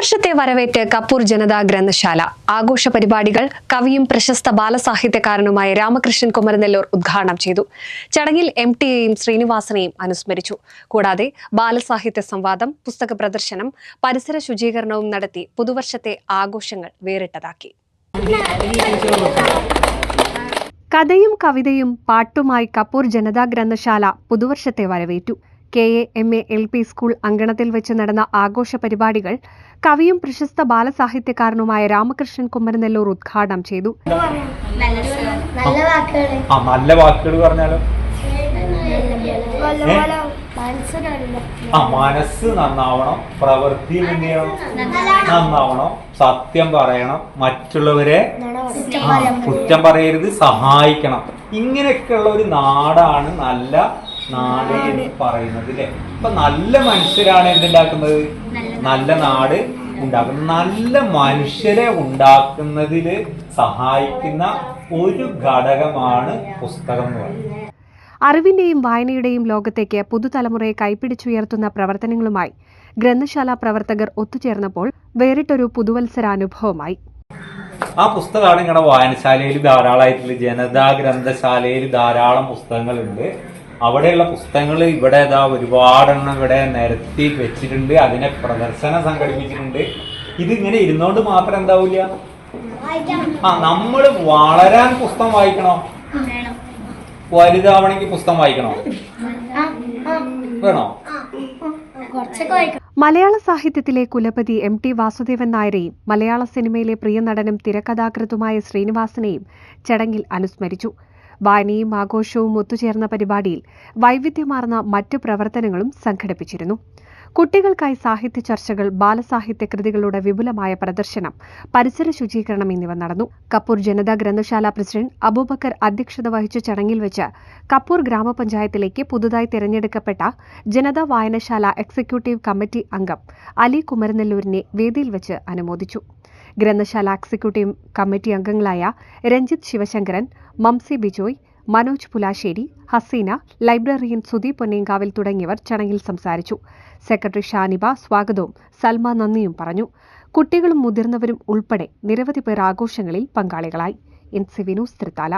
പുതുവർഷത്തെ വരവേറ്റ് കപ്പൂർ ജനതാ ഗ്രന്ഥശാല. ആഘോഷ പരിപാടികൾ കവിയും പ്രശസ്ത ബാലസാഹിത്യകാരനുമായ രാമകൃഷ്ണൻ കുമരനെല്ലൂർ ഉദ്ഘാടനം ചെയ്തു. ചടങ്ങിൽ എം ടിയെയും ശ്രീനിവാസനെയും അനുസ്മരിച്ചു. കൂടാതെ ബാലസാഹിത്യ സംവാദം പുസ്തക പ്രദർശനം പരിസര ശുചീകരണവും നടത്തി പുതുവർഷത്തെ ആഘോഷങ്ങൾ വേറിട്ടതാക്കി. കഥയും കവിതയും പാട്ടുമായി കപ്പൂർ ജനതാ ഗ്രന്ഥശാല പുതുവർഷത്തെ വരവേറ്റു. K A M A L P school അങ്കണത്തിൽ വെച്ച് നടന്ന ആഘോഷ പരിപാടികൾ കവിയും പ്രശസ്ത ബാലസാഹിത്യകാരനുമായ രാമകൃഷ്ണൻ കുമ്മരനെല്ലൂർ ഉദ്ഘാടനം ചെയ്തു. നല്ല വാക്കുകൾ ആ നല്ല വാക്കുകൾ പറഞ്ഞാലോ? ആ മനസ്സ് നന്നാവണം പ്രവൃത്തി നന്നാവണം. സത്യം പറയണം മറ്റുള്ളവരെ കുറ്റം പറയരുത് സഹായിക്കണം. ഇങ്ങനെയൊക്കെയുള്ള ഒരു നാടാണ് നല്ല നാട് എന്ന് പറയുന്നത് അല്ലേ അപ്പൊ നല്ല മനുഷ്യരാണ് എന്തുണ്ടാക്കുന്നത്? നല്ല നാട്. ഉണ്ടാക്കുന്നത്. നല്ല മനുഷ്യരെ ഉണ്ടാക്കുന്നതിൽ സഹായിക്കുന്ന ഒരു ഘടകമാണ് പുസ്തകം എന്ന് പറയുന്നത്. അറിവിന്റെയും വായനയുടെയും ലോകത്തേക്ക് പുതുതലമുറയെ കൈപ്പിടിച്ചുയർത്തുന്ന പ്രവർത്തനങ്ങളുമായി ഗ്രന്ഥശാല പ്രവർത്തകർ ഒത്തുചേർന്നപ്പോൾ വേറിട്ടൊരു പുതുവത്സരാനുഭവമായി. ആ പുസ്തകമാണ് നിങ്ങളുടെ വായനശാലയിൽ ധാരാളമായിട്ടുള്ള ജനതാ ഗ്രന്ഥശാലയിൽ ധാരാളം പുസ്തകങ്ങളുണ്ട്. അവിടെയുള്ള പുസ്തകങ്ങൾ ഇവിടെ ഇതാ ഒരുപാടെണ്ണം ഇവിടെ നിരത്തി വെച്ചിട്ടുണ്ട് അതിനെ പ്രദർശനം സംഘടിപ്പിച്ചിട്ടുണ്ട്. ഇതിങ്ങനെ ഇരുന്നോണ്ട് മാത്രം എന്താവില്ല ആ നമ്മൾ വളരാൻ പുസ്തകം വായിക്കണോ? വലുതാവണമെങ്കിൽ പുസ്തകം വായിക്കണോ? വേണോ? മലയാള സാഹിത്യത്തിലെ കുലപതി എം ടി വാസുദേവൻ നായരെയും മലയാള സിനിമയിലെ പ്രിയ നടനും തിരക്കഥാകൃത്തുമായ ശ്രീനിവാസനെയും ചടങ്ങിൽ അനുസ്മരിച്ചു. വായനയും ആഘോഷവും ഒത്തുചേർന്ന പരിപാടിയിൽ വൈവിധ്യമാർന്ന മറ്റ് പ്രവർത്തനങ്ങളും സംഘടിപ്പിച്ചിരുന്നു. കുട്ടികൾക്കായി സാഹിത്യ ചർച്ചകൾ ബാലസാഹിത്യ കൃതികളുടെ വിപുലമായ പ്രദർശനം പരിസര ശുചീകരണം എന്നിവ നടന്നു. കപ്പൂർ ജനതാ ഗ്രന്ഥശാല പ്രസിഡന്റ് അബൂബക്കർ അധ്യക്ഷത വഹിച്ച ചടങ്ങിൽ വെച്ച് കപ്പൂർ ഗ്രാമപഞ്ചായത്തിലേക്ക് പുതുതായി തിരഞ്ഞെടുക്കപ്പെട്ട ജനതാ വായനശാല എക്സിക്യൂട്ടീവ് കമ്മിറ്റി അംഗം അലി കുമരനെല്ലൂരിനെ വേദിയിൽ വെച്ച് അനുമോദിച്ചു. ഗ്രന്ഥശാല എക്സിക്യൂട്ടീവ് കമ്മിറ്റി അംഗങ്ങളായ രഞ്ജിത്ത് ശിവശങ്കരൻ മംസി ബിജോയ് മനോജ് പുലാശ്ശേരി ഹസീന ലൈബ്രറിയൻ സുദീപ് പൊന്നേങ്കാവിൽ തുടങ്ങിയവർ ചടങ്ങിൽ സംസാരിച്ചു. സെക്രട്ടറി ഷാനിബ സ്വാഗതവും സൽമ നന്ദിയും പറഞ്ഞു. കുട്ടികളും മുതിർന്നവരും ഉൾപ്പെടെ നിരവധി പേർ ആഘോഷങ്ങളിൽ പങ്കാളികളായി. N C Vinoos Thrithala.